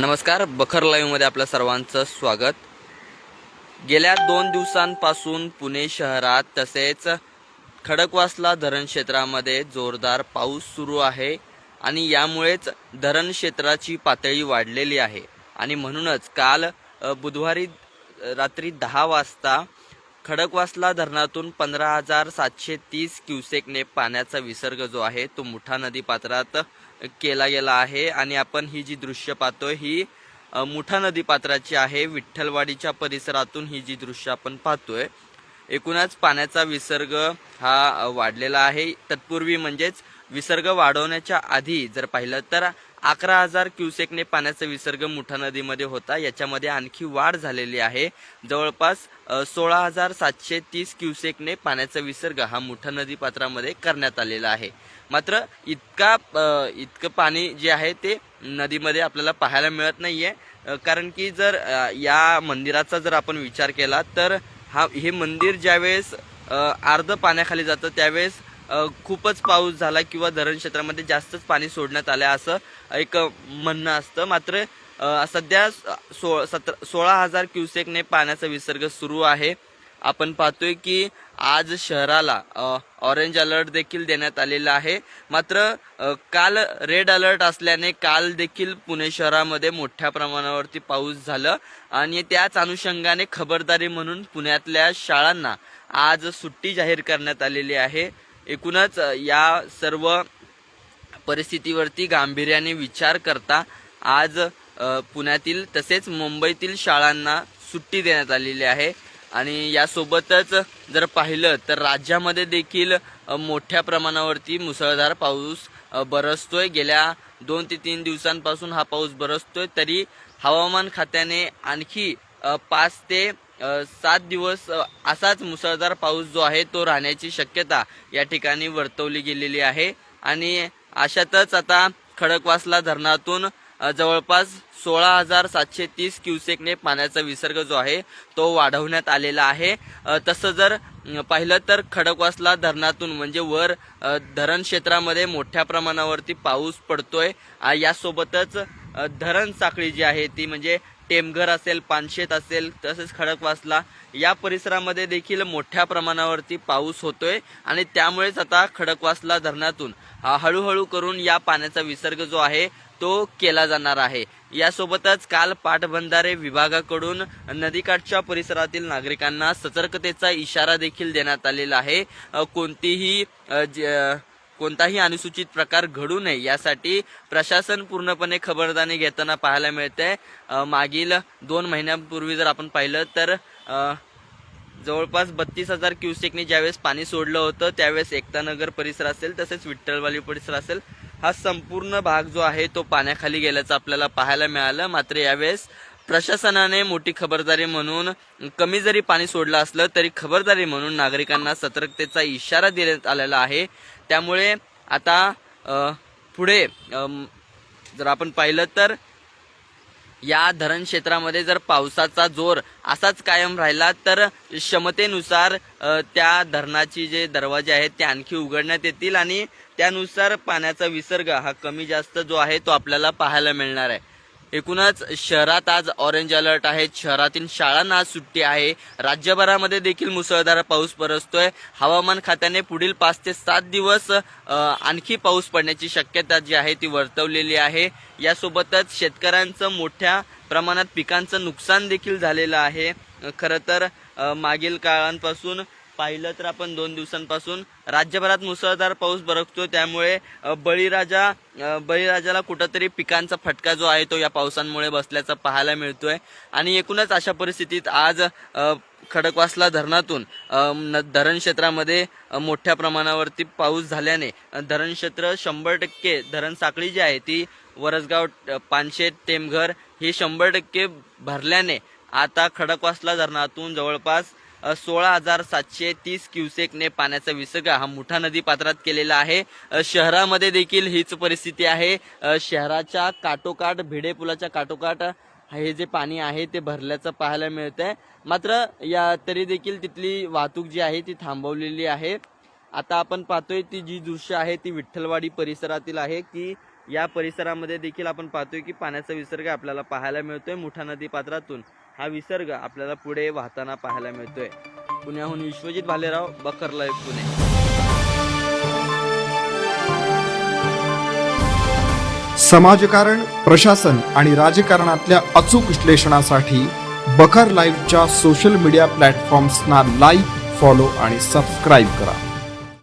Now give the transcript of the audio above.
नमस्कार बखर लाईव्हमध्ये आपलं सर्वांचं स्वागत. गेल्या दोन दिवसांपासून पुणे शहरात तसेच खडकवासला धरण क्षेत्रामध्ये जोरदार पाऊस सुरू आहे आणि यामुळेच धरण क्षेत्राची पातळी वाढलेली आहे. आणि म्हणूनच काल बुधवारी रात्री दहा वाजता खडकवासला धरणातून पंधरा हजार सातशे तीस क्युसेकने पाण्याचा विसर्ग जो आहे तो मुठा नदी पात्रात केला गेला आहे आणि आपण ही जी दृश्य पाहतोय ही मुठा नदी पात्राची आहे. विठ्ठलवाडीच्या परिसरातून ही जी दृश्य आपण पाहतोय एकूणच पाण्याचा विसर्ग हा वाढलेला आहे. तत्पूर्वी म्हणजेच विसर्ग वाढवण्याच्या आधी जर पाहिलं तर अकरा हजार क्युसेकने पाण्याचा विसर्ग मुठा नदीमध्ये होता. याच्यामध्ये आणखी वाढ झालेली आहे. जवळपास सोळा हजार सातशे तीस क्युसेकने पाण्याचा विसर्ग हा मुठा नदी पात्रामध्ये करण्यात आलेला आहे. मात्र इतका इतकं पाणी जे आहे ते नदीमध्ये आपल्याला पाहायला मिळत नाहीये. कारण की जर या मंदिराचा जर आपण विचार केला तर हा हे मंदिर ज्यावेळेस अर्ध पाण्याखाली जातं त्यावेळेस खूपच पाऊस झाला किंवा धरण क्षेत्रामध्ये जास्तच पाणी सोडण्यात आलं असं एक म्हणणं असतं. मात्र सध्या सो सतरा सोळा हजार क्युसेकने पाण्याचा विसर्ग सुरू आहे. आपण पाहतोय की आज शहराला ऑरेंज अलर्ट देखील देण्यात आलेला आहे. मात्र काल रेड अलर्ट असल्याने काल देखील पुणे शहरामध्ये मोठ्या प्रमाणावरती पाऊस झालं आणि त्याच अनुषंगाने खबरदारी म्हणून पुण्यातल्या शाळांना आज सुट्टी जाहीर करण्यात आलेली आहे. एकूणच या सर्व परिस्थितीवरती गांभीर्याने विचार करता आज पुण्यातील तसेच मुंबईतील शाळांना सुट्टी देण्यात आलेली आहे. आणि यासोबतच जर पाहिलं तर राज्यामध्ये देखील मोठ्या प्रमाणावरती मुसळधार पाऊस बरसतोय. गेल्या दोन ते तीन दिवसांपासून हा पाऊस बरसतोय. तरी हवामान खात्याने आणखी पाच ते सात दिवस असाच मुसळधार पाऊस जो आहे तो राहण्याची शक्यता या ठिकाणी वर्तवली गेलेली आहे. आणि अशातच आता खडकवासला धरणातून जवळपास सोळा हजार सातशे तीस क्युसेकने पाण्याचा विसर्ग जो आहे तो वाढवण्यात आलेला आहे. तसं जर पाहिलं तर खडकवासला धरणातून म्हणजे वर धरण क्षेत्रामध्ये मोठ्या प्रमाणावरती पाऊस पडतोय. यासोबतच धरण साखळी जी आहे ती म्हणजे टेमघर असेल पानशेत असेल तसेच खडकवासला या परिसरामध्ये देखील मोठ्या प्रमाणावरती पाऊस होतोय. आणि त्यामुळेच आता खडकवासला धरणातून हळूहळू करून या पाण्याचा विसर्ग जो आहे तो केला जाणार आहे. यासोबतच काल पाटबंधारे विभागाकडून नदीकाठच्या परिसरातील नागरिकांना सतर्कतेचा इशारा देखील देण्यात आलेला आहे. कोणतीही कोणताही अनुसूचित प्रकार घडू नये यासाठी प्रशासन पूर्णपणे खबरदारी घेताना पाहायला मिळते. मागील दोन महिन्यांपूर्वी जर आपण पाहिलं तर जवळपास बत्तीस हजार क्युसेकने ज्यावेळेस पाणी सोडलं होतं त्यावेळेस एकतानगर परिसर असेल तसेच विठ्ठलवाली परिसर असेल हा संपूर्ण भाग जो आहे तो पाण्याखाली गेल्याचं आपल्याला पाहायला मिळालं. मात्र यावेळेस प्रशासनाने मोठी खबरदारी म्हणून कमी जरी पाणी सोडलं असलं तरी खबरदारी म्हणून नागरिकांना सतर्कतेचा इशारा देण्यात आलेला आहे. त्यामुळे आता पुढे जर आपण पाहिलं तर या धरण क्षेत्रामध्ये जर पावसाचा जोर असाच कायम राहिला तर क्षमतेनुसार त्या धरणाची जे दरवाजे आहेत ते आणखी उघडण्यात येतील आणि त्यानुसार पाण्याचा विसर्ग हा कमी जास्त जो आहे तो आपल्याला पाहायला मिळणार आहे. एकूणच शहरात आज ऑरेंज अलर्ट आहे. शहरातील शाळांना आज सुट्टी आहे. राज्यभरामध्ये देखील मुसळधार पाऊस बरसतोय हवामान खात्याने पुढील पाच ते सात दिवस आणखी पाऊस पडण्याची शक्यता जी आहे ती वर्तवलेली आहे. यासोबतच शेतकऱ्यांचं मोठ्या प्रमाणात पिकांचं नुकसान देखील झालेलं आहे. खरं तर मागील काळांपासून पाहिलं तर आपण दोन दिवसांपासून राज्यभरात मुसळधार पाऊस बरसतो त्यामुळे बळीराजा बळीराजाला कुठंतरी पिकांचा फटका जो आहे तो या पावसांमुळे बसल्याचा पाहायला मिळतोय. आणि एकूणच अशा परिस्थितीत आज खडकवासला धरणातून न- धरण क्षेत्रामध्ये मोठ्या प्रमाणावरती पाऊस झाल्याने धरण क्षेत्र शंभर टक्के धरण साखळी जी आहे ती वरसगाव पानशेत टेमघर ही शंभर टक्के भरल्याने आता खडकवासला धरणातून जवळपास सोळा हजार सातशे तीस क्युसेकने पाण्याचा विसर्ग हा मुठा नदी पात्रात केलेला आहे. शहरामध्ये देखील हीच परिस्थिती आहे. शहराच्या काठोकाठ भिडे पुलाच्या काठोकाठ हे जे पाणी आहे ते भरल्याचं पाहायला मिळतंय. मात्र या तरी देखील तिथली वाहतूक जी आहे ती थांबवलेली आहे. आता आपण पाहतोय ती जी दृश्य आहे ती विठ्ठलवाडी परिसरातील आहे की या परिसरामध्ये देखील आपण पाहतोय की पाण्याचा विसर्ग आपल्याला पाहायला मिळतोय मुठा नदी पात्रातून. हा विसर्ग आपल्याला पुढे वाहताना पाहायला मिळतोय. पुण्याहून विश्वजित भालेराव बकर लाईव्ह पुणे. समाजकारण प्रशासन आणि राजकारणातल्या अचूक विश्लेषणासाठी बखर लाईव्हच्या सोशल मीडिया प्लॅटफॉर्म्सना लाईक फॉलो आणि सबस्क्राईब करा.